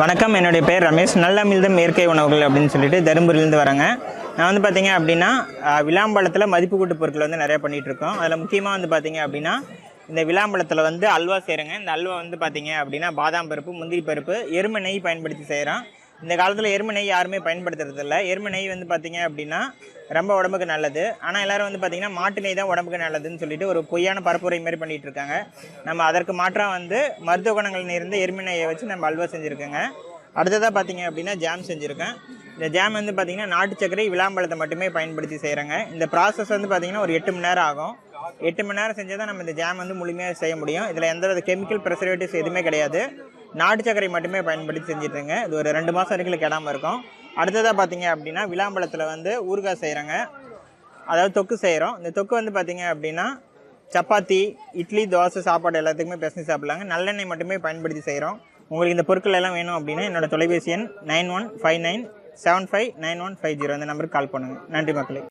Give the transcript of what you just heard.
வணக்கம் என்னுடைய பேர் ரமேஷ். நல்லமிழ்தம் இயற்கை உணவுகள் அப்படின்னு சொல்லிட்டு தருமபுரியிலேருந்து வரேங்க. நான் வந்து பார்த்தீங்க அப்படின்னா விளாம்பழத்தில் மதிப்பு கூட்டு பொருட்கள் வந்து நிறையா பண்ணிகிட்ருக்கோம் இருக்கோம். அதில் முக்கியமாக வந்து பார்த்தீங்க அப்படின்னா இந்த விளாம்பழத்தில் வந்து அல்வா செய்கிறேங்க இந்த அல்வா வந்து பார்த்தீங்க அப்படின்னா பாதாம் பருப்பு முந்திரி பருப்பு எருமை நெய் பயன்படுத்தி செய்கிறோம் இந்த காலத்தில் எருமை நெய் யாருமே பயன்படுத்துறது இல்லை எருமை நெய் வந்து பார்த்தீங்க அப்படின்னா ரொம்ப உடம்புக்கு நல்லது. ஆனால் எல்லோரும் வந்து பார்த்தீங்கன்னா மாட்டு நெய் தான் உடம்புக்கு நல்லதுன்னு சொல்லிட்டு ஒரு பொய்யான பரப்புரை மாரி பண்ணிகிட்டு இருக்காங்க. நம்ம அதற்கு மாற்றாக வந்து மருத்துவ குணங்கள் இருந்து எருமை நெய்யை வச்சு நம்ம அல்வா செஞ்சுருக்கோங்க. அடுத்ததாக பார்த்தீங்க அப்படின்னா ஜாம் செஞ்சுருக்கேன். இந்த ஜாம் வந்து பார்த்தீங்கன்னா நாட்டு சர்க்கரை விளாம்பழத்தை மட்டுமே பயன்படுத்தி செய்கிறேங்க இந்த ப்ராசஸ் வந்து பார்த்தீங்கன்னா ஒரு எட்டு மணி நேரம் ஆகும். எட்டு மணி நேரம் செஞ்சால் தான் நம்ம இந்த ஜாம் வந்து முழுமையாக செய்ய முடியும். இதில் எந்த வித கெமிக்கல் ப்ரெசர்வேட்டிவ்ஸ் எதுவுமே கிடையாது. நாட்டு சர்க்கரை மட்டுமே பயன்படுத்தி செஞ்சுட்ருங்க. இது ஒரு ரெண்டு மாதம் வரைக்கும் கெடாமல் இருக்கும். அடுத்ததாக பார்த்தீங்க அப்படின்னா விளாம்பழத்தில் வந்து ஊறுகாய் செய்கிறேங்க அதாவது தொக்கு செய்கிறோம் இந்த தொக்கு வந்து பார்த்தீங்க அப்படின்னா சப்பாத்தி இட்லி தோசை சாப்பாடு எல்லாத்துக்குமே பிசைஞ்சு சாப்பிட்லாங்க. நல்லெண்ணெய் மட்டுமே பயன்படுத்தி செய்கிறோம் உங்களுக்கு இந்த பொருட்கள் எல்லாம் வேணும் அப்படின்னா என்னோடய தொலைபேசி எண் nine one five nine seven five nine one five zero. அந்த நம்பருக்கு கால் பண்ணுங்கள் நன்றி மக்களே.